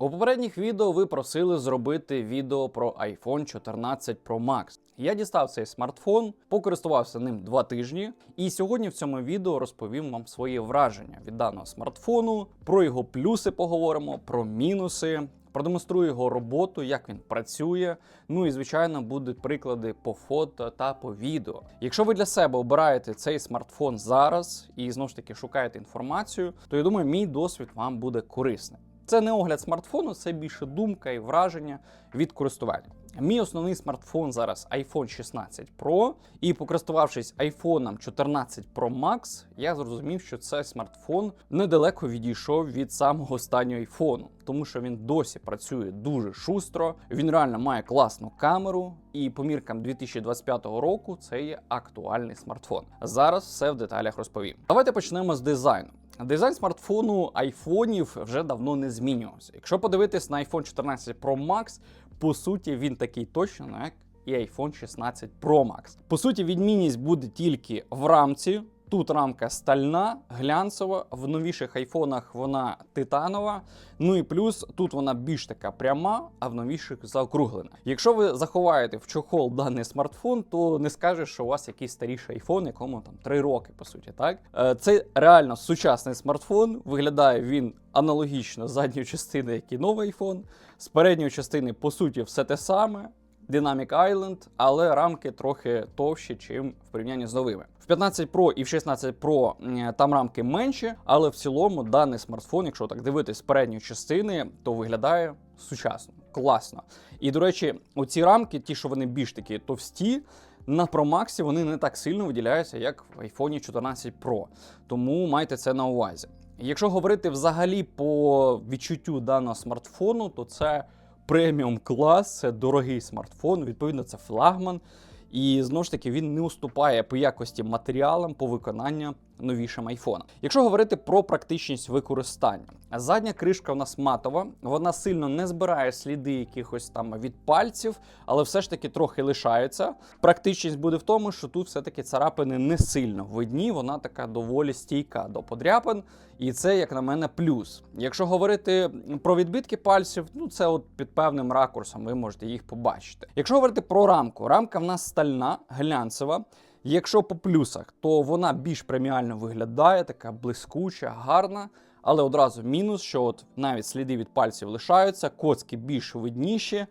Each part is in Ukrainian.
У попередніх відео ви просили зробити відео про iPhone 14 Pro Max. Я дістав цей смартфон, покористувався ним два тижні, і сьогодні в цьому відео розповім вам свої враження від даного смартфону, про його плюси поговоримо, про мінуси. Продемонструю його роботу, як він працює. Ну і звичайно будуть приклади по фото та по відео. Якщо ви для себе обираєте цей смартфон зараз і знову ж таки шукаєте інформацію, то я думаю, мій досвід вам буде корисний. Це не огляд смартфону, це більше думка і враження від користування. Мій основний смартфон зараз iPhone 16 Pro, і покористувавшись iPhone 14 Pro Max, я зрозумів, що цей смартфон недалеко відійшов від самого останнього iPhone, тому що він досі працює дуже шустро. Він реально має класну камеру, і по міркам 2025 року це є актуальний смартфон. Зараз все в деталях розповім. Давайте почнемо з дизайну. Дизайн смартфону айфонів вже давно не змінювався. Якщо подивитись на iPhone 14 Pro Max, по суті, він такий точно, ну, як і iPhone 16 Pro Max. По суті, відмінність буде тільки в рамці. Тут рамка стальна, глянцева, в новіших айфонах вона титанова. Ну і плюс тут вона більш така пряма, а в новіших заокруглена. Якщо ви заховаєте в чохол даний смартфон, то не скажеш, що у вас якийсь старіший айфон, якому там 3 роки, по суті, так? Е, Це реально сучасний смартфон. Виглядає він аналогічно з задньої частини, як і новий айфон. З передньої частини, по суті, все те саме. Dynamic Island, але рамки трохи товщі, чим в порівнянні з новими. В 15 Pro і в 16 Pro там рамки менші, але в цілому даний смартфон, якщо так дивитись з передньої частини, то виглядає сучасно, класно. І до речі, оці рамки, ті, що вони більш такі товсті. На Pro Max вони не так сильно виділяються, як в iPhone 14 Pro. Тому майте це на увазі. Якщо говорити взагалі по відчуттю даного смартфону, то це преміум клас, це дорогий смартфон, відповідно, це флагман. І знову ж таки він не уступає по якості матеріалам по виконанню новішим айфонам. Якщо говорити про практичність використання, задня кришка у нас матова, вона сильно не збирає сліди якихось там від пальців, але все ж таки трохи лишається. Практичність буде в тому, що тут все-таки царапини не сильно видні, вона така доволі стійка до подряпин. І це, як на мене, плюс. Якщо говорити про відбитки пальців, ну це от під певним ракурсом ви можете їх побачити. Якщо говорити про рамку, рамка в нас стальна, глянцева. Якщо по плюсах, то вона більш преміально виглядає, така блискуча, гарна. Але одразу мінус, що от навіть сліди від пальців лишаються, коцки більш видніші.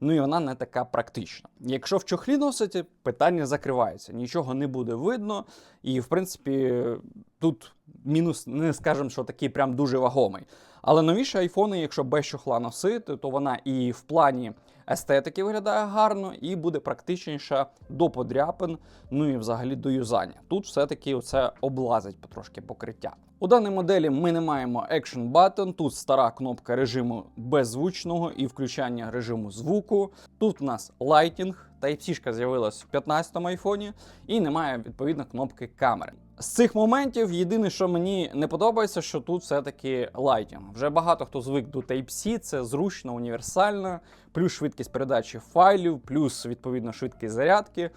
Ну і вона не така практична. Якщо в чохлі носите, питання закривається, нічого не буде видно, і в принципі тут мінус не скажемо, що такий прям дуже вагомий. Але новіші айфони, якщо без чохла носити, то вона і в плані естетики виглядає гарно, і буде практичніша до подряпин, ну і взагалі до юзання. Тут все-таки це облазить потрошки покриття. У даній моделі ми не маємо Action Button, тут стара кнопка режиму беззвучного і включання режиму звуку. Тут у нас Lighting, Type-C з'явилась в 15-му айфоні, і немає відповідно кнопки камери. З цих моментів єдине, що мені не подобається, що тут все-таки лайтінг. Вже багато хто звик до Type-C, це зручно, універсально, плюс швидкість передачі файлів, плюс відповідно швидкість зарядки.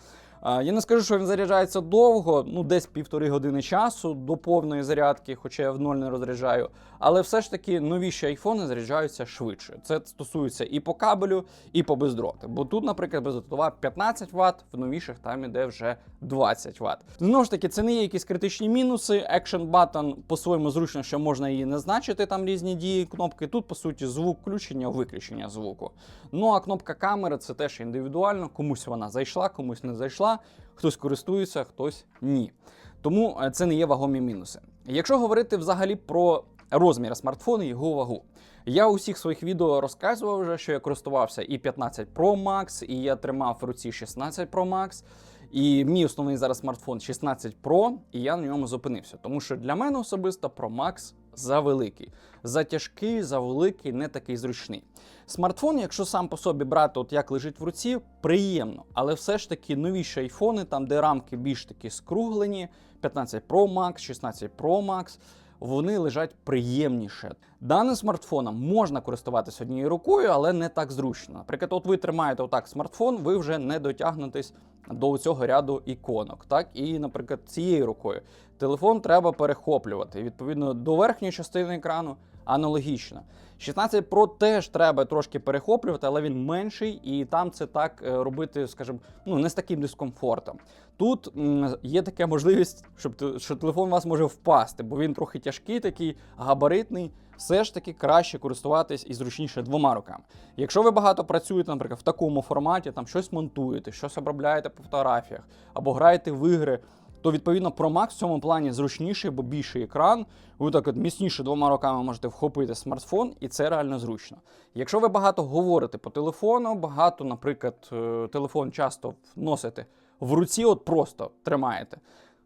Я не скажу, що він заряджається довго, ну десь півтори години часу до повної зарядки, хоча я в ноль не розряджаю. Але все ж таки новіші айфони заряджаються швидше. Це стосується і по кабелю, і по бездроту. Бо тут, наприклад, бездротова 15 Вт, в новіших там іде вже 20 Вт. Знову ж таки, це не є якісь критичні мінуси. Action Button по-своєму зручно, що можна її не значити, там різні дії кнопки. Тут, по суті, звук включення, виключення звуку. Ну а кнопка камери це теж індивідуально. Комусь вона зайшла, комусь не зайшла. Хтось користується, хтось ні. Тому е, це не є вагомі мінуси. Якщо говорити взагалі про розмір смартфону і його вагу. Я у всіх своїх відео розказував вже, що я користувався і 15 Pro Max, і я тримав в руці 16 Pro Max. І мій основний зараз смартфон 16 Pro, і я на ньому зупинився. Тому що для мене особисто Pro Max завеликий. Затяжкий, завеликий, не такий зручний. Смартфон, якщо сам по собі брати, от як лежить в руці, приємно, але все ж таки новіші айфони, там де рамки більш такі скруглені, 15 Pro Max, 16 Pro Max, вони лежать приємніше. Даним смартфоном можна користуватися однією рукою, але не так зручно. Наприклад, от ви тримаєте отак смартфон, ви вже не дотягнетесь до цього ряду іконок. Так, і, наприклад, цією рукою телефон треба перехоплювати. Відповідно, до верхньої частини екрану аналогічно. 16 Pro теж треба трошки перехоплювати, але він менший, і там це так е, робити, скажімо, ну не з таким дискомфортом. Тут є така можливість, щоб що телефон у вас може впасти, бо він трохи тяжкий, такий габаритний. Все ж таки краще користуватись і зручніше двома руками. Якщо ви багато працюєте, наприклад, в такому форматі, там щось монтуєте, щось обробляєте по фотографіях або граєте в ігри, то відповідно Pro Max в цьому плані зручніший, бо більший екран. Ви так от міцніше двома руками можете вхопити смартфон, і це реально зручно. Якщо ви багато говорите по телефону, багато, наприклад, е, телефон часто носите в руці, от просто тримаєте,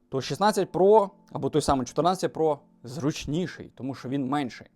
то 16 Pro або той самий 14 Pro зручніший, тому що він менший.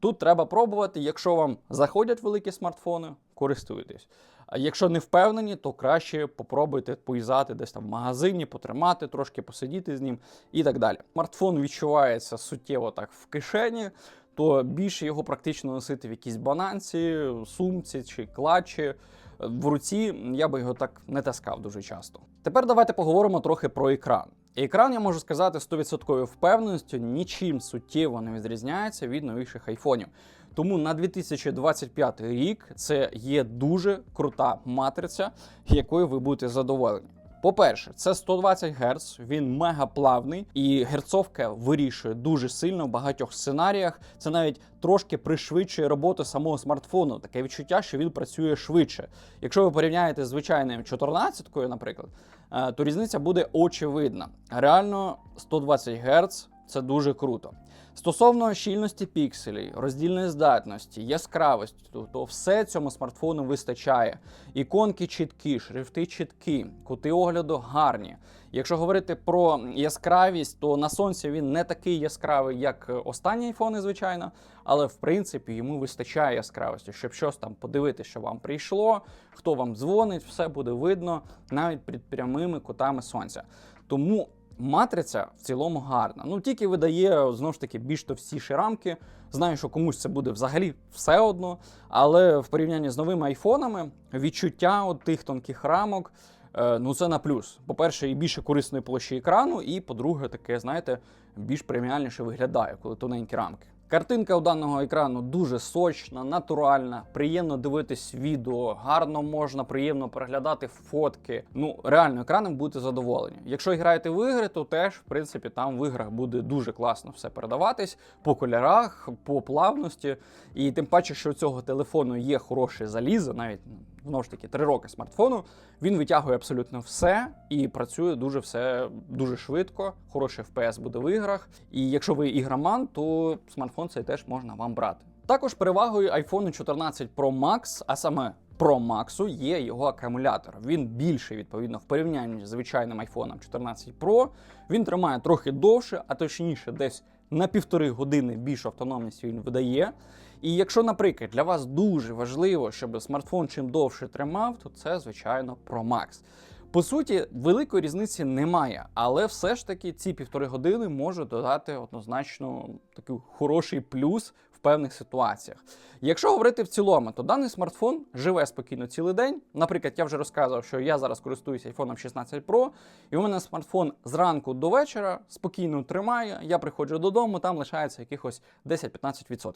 Тут треба пробувати. Якщо вам заходять великі смартфони, користуйтесь. Якщо не впевнені, то краще попробуйте поїздати десь там в магазині, потримати, трошки посидіти з ним і так далі. Смартфон відчувається суттєво так в кишені, то більше його практично носити в якійсь бананці, сумці чи клатчі. В руці я би його так не таскав дуже часто. Тепер давайте поговоримо трохи про екран. Екран, я можу сказати, 100% впевненістю нічим суттєво не відрізняється від новіших айфонів. Тому на 2025 рік це є дуже крута матриця, якою ви будете задоволені. По-перше, це 120 Гц, він мега плавний, і герцовка вирішує дуже сильно в багатьох сценаріях. Це навіть трошки пришвидшує роботу самого смартфону. Таке відчуття, що він працює швидше. Якщо ви порівняєте з звичайною 14-кою, наприклад, е, то різниця буде очевидна. Реально 120 Гц це дуже круто. Стосовно щільності пікселей, роздільної здатності, яскравості, то, то все цьому смартфону вистачає. Іконки чіткі, шрифти чіткі, кути огляду гарні. Якщо говорити про яскравість, то на сонці він не такий яскравий, як останні айфони, звичайно, але в принципі йому вистачає яскравості, щоб щось там подивитися, що вам прийшло, хто вам дзвонить, все буде видно навіть під прямими кутами сонця. Тому матриця в цілому гарна. Ну тільки видає знову ж таки більш товстіші рамки. Знаю, що комусь це буде взагалі все одно, але в порівнянні з новими айфонами відчуття от тих тонких рамок. е, Ну, це на плюс. По-перше, і більше корисної площі екрану, і по-друге, таке, знаєте, більш преміальніше виглядає, коли тоненькі рамки. Картинка у даного екрану дуже сочна, натуральна, приємно дивитись відео, гарно можна, приємно переглядати фотки. Ну, реально, екраном будете задоволені. Якщо граєте в ігри, то теж, в принципі, там в іграх буде дуже класно все передаватись по кольорах, по плавності. І тим паче, що у цього телефону є хороше залізо, навіть знову ж таки 3 роки смартфону. Він витягує абсолютно все і працює дуже все дуже швидко. Хороший FPS буде в іграх. І якщо ви ігроман, то смартфон цей теж можна вам брати. Також перевагою iPhone 14 Pro Max, а саме Pro Max, є його акумулятор. Він більший відповідно в порівнянні з звичайним iPhone 14 Pro. Він тримає трохи довше, а точніше, десь на півтори години більшу автономність він видає. І якщо, наприклад, для вас дуже важливо, щоб смартфон чим довше тримав, то це, звичайно, Pro Max. По суті, великої різниці немає, але все ж таки ці півтори години можуть додати однозначно такий хороший плюс в певних ситуаціях. Якщо говорити в цілому, то даний смартфон живе спокійно цілий день. Наприклад, я вже розказував, що я зараз користуюся iPhone 16 Pro, і у мене смартфон зранку до вечора спокійно тримає. Я приходжу додому, там лишається якихось 10-15%.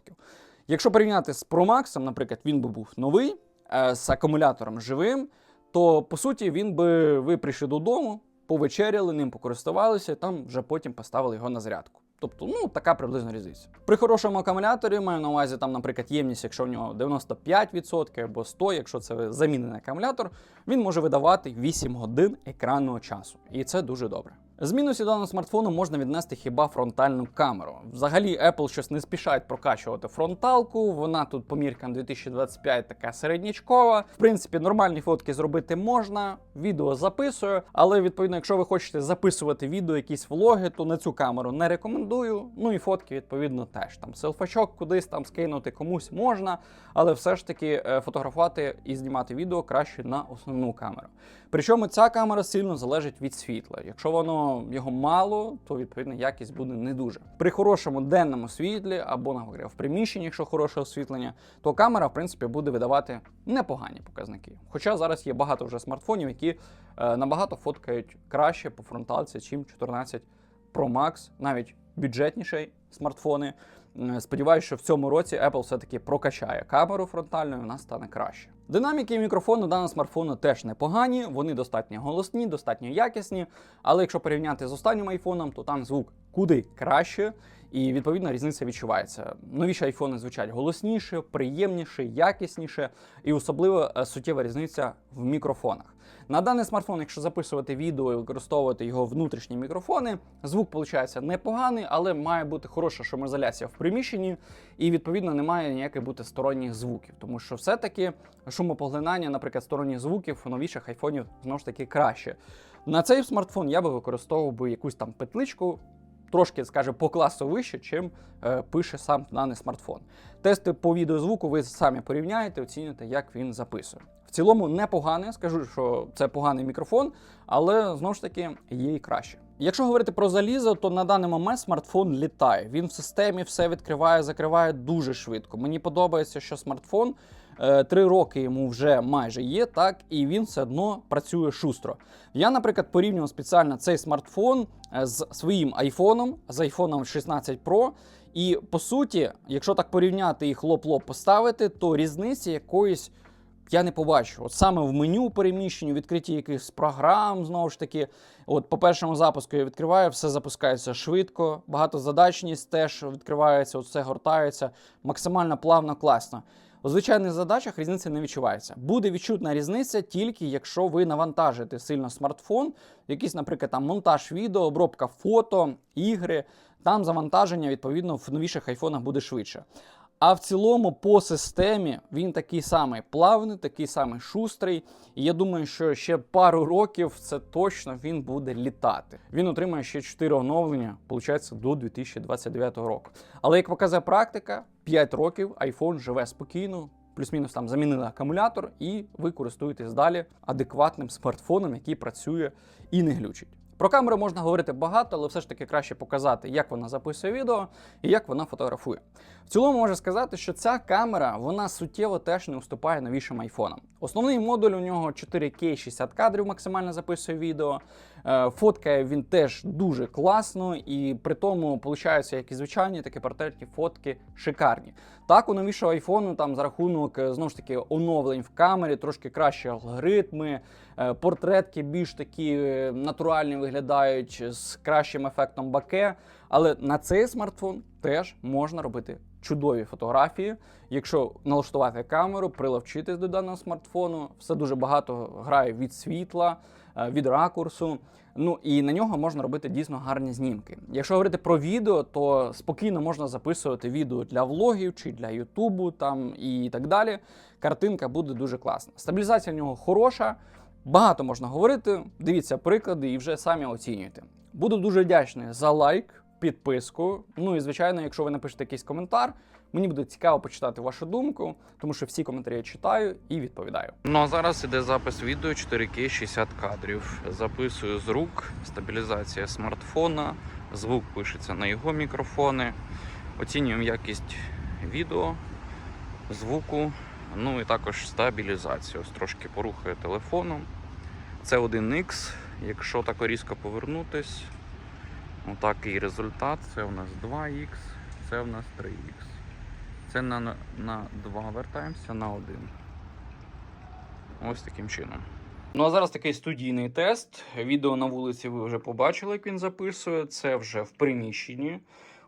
Якщо порівняти з Pro Max, наприклад, він би був новий е, з акумулятором живим, то по суті він би ви прийшли додому, повечеряли ним, покористувалися, і там вже потім поставили його на зарядку. Тобто, ну така приблизно різниця. При хорошому акумуляторі маю на увазі, там, наприклад, ємність, якщо в нього 95% або 100%, якщо це замінений акумулятор, він може видавати 8 годин екранного часу. І це дуже добре. З мінусів даного смартфону можна віднести хіба фронтальну камеру. Взагалі, Apple щось не спішають прокачувати фронталку. Вона тут по міркам 2025 така середнячкова. В принципі, нормальні фотки зробити можна, відео записую, але відповідно, якщо ви хочете записувати відео, якісь влоги, то на цю камеру не рекомендую. Ну і фотки, відповідно, теж там селфачок кудись там скинути комусь можна, але все ж таки е, фотографувати і знімати відео краще на основну камеру. Причому ця камера сильно залежить від світла. Якщо воно його мало, то відповідно якість буде не дуже. При хорошому денному світлі або наприклад, в приміщенні, якщо хороше освітлення, то камера в принципі буде видавати непогані показники. Хоча зараз є багато вже смартфонів, які е, набагато фоткають краще по фронталці, чим 14 Pro Max, навіть бюджетніші смартфони. М, Сподіваюся, що в цьому році Apple все-таки прокачає камеру фронтальну, і вона стане краще. Динаміки і мікрофони даного смартфону теж непогані, вони достатньо голосні, достатньо якісні. Але якщо порівняти з останнім айфоном, то там звук куди краще, і відповідно різниця відчувається. Новіші айфони звучать голосніше, приємніше, якісніше, і особливо е, суттєва різниця в мікрофонах. На даний смартфон, якщо записувати відео і використовувати його внутрішні мікрофони, звук виходить непоганий, але має бути хороша шумоізоляція в приміщенні, і відповідно немає ніяких бути сторонніх звуків, тому що все-таки шумопоглинання, наприклад, сторонніх звуків у новіших айфонів знову ж таки краще. На цей смартфон я би використовував би якусь там петличку. Трошки, скаже, по класу вище, чим е, пише сам даний смартфон. Тести по відеозвуку ви самі порівняєте, оціните, як він записує. В цілому непоганий, скажу, що це поганий мікрофон, але знову ж таки є і краще. Якщо говорити про залізо, то на даний момент смартфон літає. Він в системі все відкриває, закриває дуже швидко. Мені подобається, що смартфон е, три роки йому вже майже є, так і він все одно працює шустро. Я, наприклад, порівнював спеціально цей смартфон е, з своїм айфоном, з айфоном 16 Pro. І по суті, якщо так порівняти їх лоб-лоб поставити, то різниці якоїсь я не побачу. От саме в меню переміщенню, відкритті якихось програм, знову ж таки, от по першому запуску я відкриваю, все запускається швидко, багатозадачність теж відкривається, от все гортається, максимально плавно, класно. У звичайних задачах різниця не відчувається. Буде відчутна різниця тільки якщо ви навантажите сильно смартфон, якийсь, наприклад, там монтаж відео, обробка фото, ігри. Там завантаження, відповідно, в новіших айфонах буде швидше. А в цілому, по системі він такий самий плавний, такий самий шустрий. І я думаю, що ще пару років це точно він буде літати. Він отримає ще 4 оновлення, виходить, до 2029 року. Але як показує практика, 5 років iPhone живе спокійно. Плюс-мінус там замінили акумулятор, і ви користуєтесь далі адекватним смартфоном, який працює і не глючить. Про камеру можна говорити багато, але все ж таки краще показати, як вона записує відео і як вона фотографує. В цілому можу сказати, що ця камера вона суттєво теж не уступає новішим айфонам. Основний модуль у нього 4К 60 кадрів максимально записує відео. Е, Фоткає він теж дуже класно, і при тому виходить, як і звичайні, такі портретні фотки шикарні. Так, у новішого айфону там за рахунок е, знову ж таки оновлень в камері, трошки кращі алгоритми, е, портретки більш такі натуральні виглядають з кращим ефектом баке. Але на цей смартфон теж можна робити чудові фотографії. Якщо налаштувати камеру, приловчитись до даного смартфону, все дуже багато грає від світла, від ракурсу. Ну і на нього можна робити дійсно гарні знімки. Якщо говорити про відео, то спокійно можна записувати відео для влогів чи для Ютубу там і так далі. Картинка буде дуже класна. Стабілізація в нього хороша. Багато можна говорити. Дивіться приклади і вже самі оцінюйте. Буду дуже вдячний за лайк, підписку. Ну і звичайно, якщо ви напишете якийсь коментар, мені буде цікаво почитати вашу думку, тому що всі коментарі я читаю і відповідаю. Ну а зараз іде запис відео 4К 60 кадрів. Записую з рук, стабілізація смартфона, звук пишеться на його мікрофони. Оцінюємо якість відео, звуку, ну і також стабілізацію. Ось трошки порухаю телефоном. Це 1X. Якщо так різко повернутись, отакий результат. Це у нас 2X, це у нас 3X. Це на, на 2 вертаємося на 1. Ось таким чином. Ну а зараз такий студійний тест. Відео на вулиці ви вже побачили, як він записує. Це вже в приміщенні.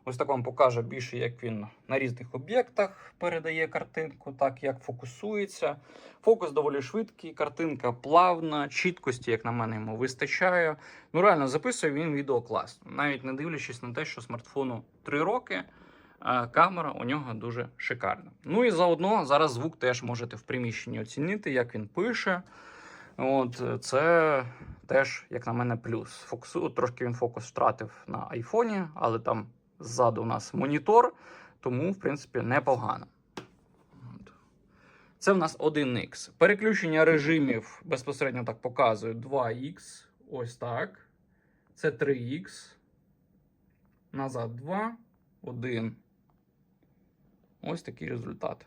Ось так вам покаже більше, як він на різних об'єктах передає картинку, так як фокусується. Фокус доволі швидкий, картинка плавна, чіткості, як на мене, йому вистачає. Ну реально записує він відео класно, навіть не дивлячись на те, що смартфону 3 роки. Камера у нього дуже шикарна. Ну і заодно зараз звук теж можете в приміщенні оцінити, як він пише. От це теж, як на мене, плюс. Фокусу трошки він фокус втратив на айфоні, але там ззаду у нас монітор, тому, в принципі, непогано. Це в нас 1X. Переключення режимів безпосередньо так показує 2X. Ось так. Це 3X. Назад 2, 1. Ось такий результат.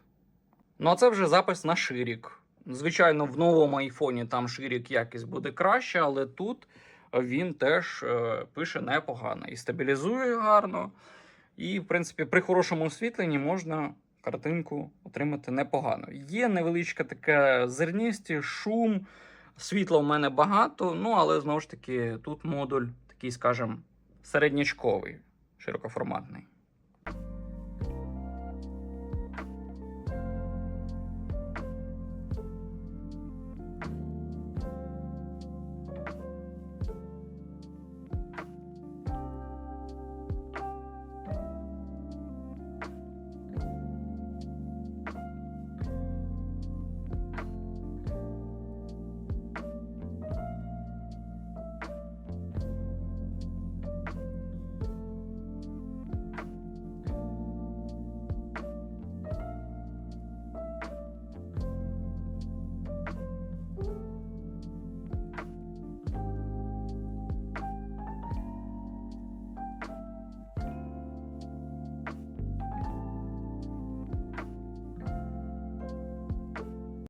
Ну, а це вже запис на ширік. Звичайно, в новому айфоні там ширік якість буде краще, але тут він теж е, пише непогано і стабілізує гарно, І, в принципі, при хорошому освітленні можна картинку отримати непогано. Є невеличка така зерністі, шум, світла в мене багато, ну але знову ж таки тут модуль такий, скажімо, середнячковий, широкоформатний.